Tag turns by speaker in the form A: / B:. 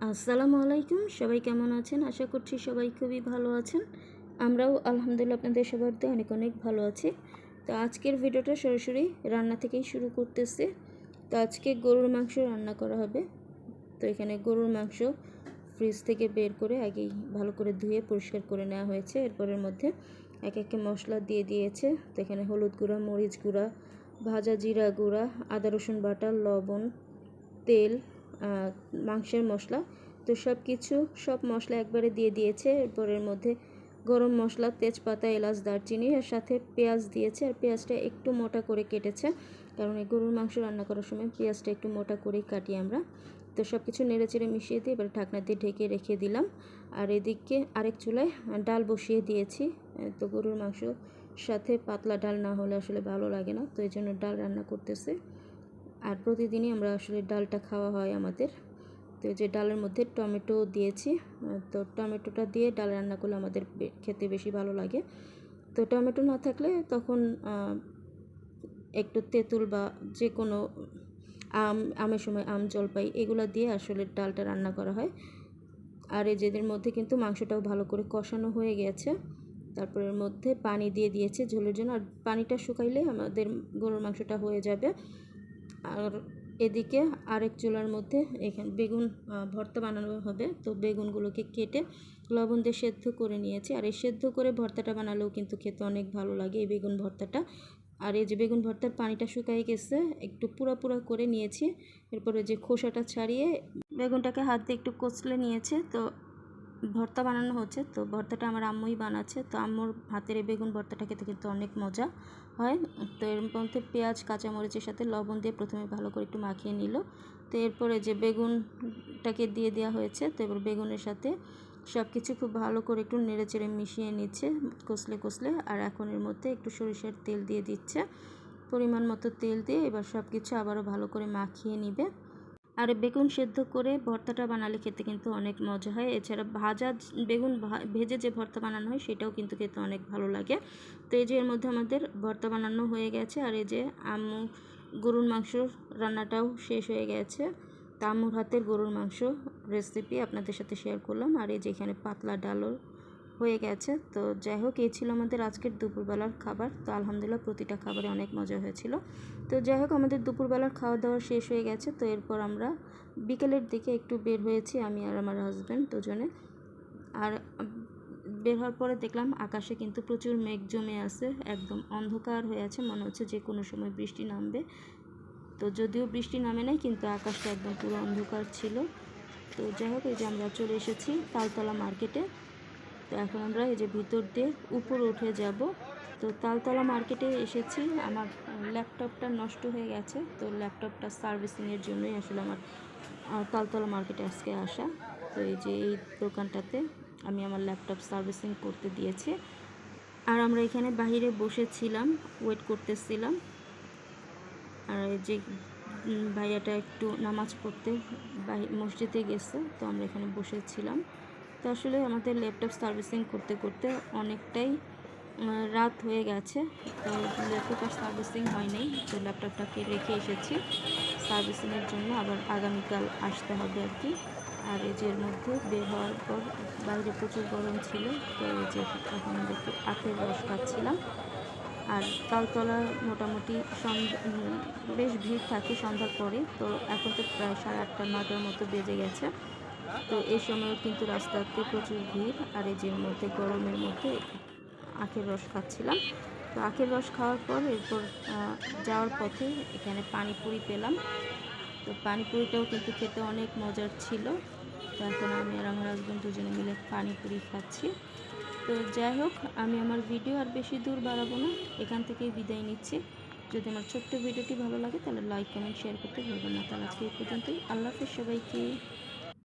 A: আসসালামু আলাইকুম। সবাই কেমন আছেন? আশা করছি সবাই খুবই ভালো আছেন। আমরাও আলহামদুলিল্লাহ আপনাদের সবার দিয়ে অনেক অনেক ভালো আছি। তো আজকের ভিডিওটা সরাসরি রান্না থেকেই শুরু করতেছে। তো আজকে গরুর মাংস রান্না করা হবে। তো এখানে গরুর মাংস ফ্রিজ থেকে বের করে আগেই ভালো করে ধুয়ে পরিষ্কার করে নেওয়া হয়েছে। এরপরের মধ্যে এক একে মশলা দিয়ে দিয়েছে। তো এখানে হলুদ গুঁড়া, মরিচ গুঁড়া, ভাজা জিরা গুঁড়া, আদা রসুন বাটা, লবণ, তেল মাংসের মশলা। তো সব কিছু সব মশলা একবারে দিয়ে দিয়েছে। এরপরের মধ্যে গরম মশলা, তেজপাতা, এলাচ, দারচিনি, আর সাথে পেঁয়াজ দিয়েছে। আর পেঁয়াজটা একটু মোটা করে কেটেছে, কারণ এই গরুর মাংস রান্না করার সময় পেঁয়াজটা একটু মোটা করেই কাটি আমরা। তো সব কিছু নেড়ে চেড়ে মিশিয়ে দিয়ে এবার ঢাকনা দিয়ে ঢেকে রেখে দিলাম। আর এদিকে আরেক চুলায় ডাল বসিয়ে দিয়েছি। তো গরুর মাংস সাথে পাতলা ডাল না হলে আসলে ভালো লাগে না। তো এই জন্য ডাল রান্না করতেছে। আর প্রতিদিনই আমরা আসলে ডালটা খাওয়া হয় আমাদের। তো যে ডালের মধ্যে টমেটো দিয়েছি তো টমেটোটা দিয়ে ডাল রান্না করলে আমাদের খেতে বেশি ভালো লাগে। তো টমেটো না থাকলে তখন একটু তেঁতুল বা যে কোনো আম, আমের সময় আম, জলপাই এগুলো দিয়ে আসলে ডালটা রান্না করা হয়। আর এই যেদের মধ্যে কিন্তু মাংসটাও ভালো করে কষানো হয়ে গেছে। তারপরে মধ্যে পানি দিয়ে দিয়েছে ঝোলের জন্য। আর পানিটা শুকাইলে আমাদের গরুর মাংসটা হয়ে যাবে। আর এদিকে আরেক চুলার মধ্যে এখানে বেগুন ভর্তা বানানো হবে। তো বেগুনগুলোকে কেটে লবণ দিয়ে সেদ্ধ করে নিয়েছি। আর এই সেদ্ধ করে ভর্তাটা বানালেও কিন্তু খেতে অনেক ভালো লাগে এই বেগুন ভর্তাটা। আর এই যে বেগুন ভর্তার পানিটা শুকাই গেছে, একটু পুরা পুরা করে নিয়েছি। এরপরে যে খোসাটা ছাড়িয়ে বেগুনটাকে হাত দিয়ে একটু কচলে নিয়েছে। তো ভর্তা বানানো হচ্ছে। তো ভর্তাটা আমার আম্মুই বানাচ্ছে। তো আম্মুর হাতের এই বেগুন ভর্তাটা খেতে কিন্তু অনেক মজা হয়। তো এর মধ্যে পেঁয়াজ, কাঁচামরিচের সাথে লবণ দিয়ে প্রথমে ভালো করে একটু মাখিয়ে নিল। তো এরপরে যে বেগুনটাকে দিয়ে দেওয়া হয়েছে, তো এবার বেগুনের সাথে সব কিছু খুব ভালো করে একটু নেড়ে চেড়ে মিশিয়ে নিচ্ছে, কষলে কষলে। আর এখন এর মধ্যে একটু সরিষার তেল দিয়ে দিচ্ছে। পরিমাণ মতো তেল দিয়ে এবার সব কিছু আবারও ভালো করে মাখিয়ে নিবে। আর বেগুন সেদ্ধ করে ভর্তাটা বানালে খেতে কিন্তু অনেক মজা হয়। এছাড়া ভাজা বেগুন ভেজে যে ভর্তা বানানো হয়, সেটাও কিন্তু খেতে অনেক ভালো লাগে। তো এই যে এর মধ্যে আমাদের ভর্তা বানানো হয়ে গেছে, আর এই যে আম্মু গরুর মাংস রান্নাটাও শেষ হয়ে গেছে। তা আম্মুর হাতের গরুর মাংস রেসিপি আপনাদের সাথে শেয়ার করলাম। আর এই যে এখানে পাতলা ডালও হয়ে গেছে। তো যাই হোক, এই ছিল আমাদের আজকের দুপুরবেলার খাবার। তো আলহামদুলিল্লাহ প্রতিটা খাবারে অনেক মজা হয়েছিল। তো যাই হোক, আমাদের দুপুরবেলার খাওয়া দাওয়া শেষ হয়ে গেছে। তো এরপর আমরা বিকেলের দিকে একটু বের হয়েছি, আমি আর আমার হাজব্যান্ড দুজনে। আর বের হওয়ার পরে দেখলাম আকাশে কিন্তু প্রচুর মেঘ জমে আছে, একদম অন্ধকার হয়ে আছে। মনে হচ্ছে যে কোনো সময় বৃষ্টি নামবে। তো যদিও বৃষ্টি নামে নাই, কিন্তু আকাশটা একদম পুরো অন্ধকার ছিল। তো যাই হোক, এই যে আমরা চলে এসেছি তালতলা মার্কেটে। তো এখন আমরা এই যে ভিতর দিয়ে উপরে উঠে যাব। তো তালতলা মার্কেটে এসেছি। আমার ল্যাপটপটা নষ্ট হয়ে গেছে। তো ল্যাপটপটা সার্ভিসিংয়ের জন্যই আসলে আমার তালতলা মার্কেটে আজকে আসা। তো এই যে এই দোকানটাতে আমি আমার ল্যাপটপ সার্ভিসিং করতে দিয়েছি। আর আমরা এখানে বাইরে বসেছিলাম, ওয়েট করতেছিলাম। আর এই যে ভাইয়াটা একটু নামাজ পড়তে মসজিদে গেছে। তো আমরা এখানে বসেছিলাম। তো আসলে আমাদের ল্যাপটপ সার্ভিসিং করতে করতে অনেকটাই রাত হয়ে গেছে। তো ল্যাপটপ আর সার্ভিসিং হয়নি তো ল্যাপটপটাকে রেখে এসেছি। সার্ভিসিংয়ের জন্য আবার আগামীকাল আসতে হবে আর কি। আর এই যে এর মধ্যে বের হওয়ার পর বাইরে প্রচুর গরম ছিল, তো এই যে এখন একটু আখের রস খাচ্ছিলাম। আর তালতলা মোটামুটি বেশ ভিড় থাকে সন্ধ্যার পরে, তো এখন তো প্রায় সাড়ে আটটা নটার মতো বেজে গেছে। তো এই সময়ও কিন্তু রাস্তাতে প্রচুর ভিড়, আর এই যে মধ্যে গরমের মধ্যে আখের রস খাচ্ছিলাম। তো আখের রস খাওয়ার পর এরপর যাওয়ার পথে এখানে পানিপুরি পেলাম। তো পানিপুরিটাও কিন্তু খেতে অনেক মজার ছিল। তো এখন আমি আর আমার হাজব্যান্ড দুজনে মিলে পানিপুরি খাচ্ছি। তো যাই হোক, আমি আমার ভিডিও আর বেশি দূর বাড়াবো না। এখান থেকেই বিদায় নিচ্ছি। যদি আমার ছোট্ট ভিডিওটি ভালো লাগে, তাহলে লাইক কমেন্ট শেয়ার করতে ভুলবেন না। তাহলে আজকে এই পর্যন্তই। আল্লাহ হাফেজ সবাইকে।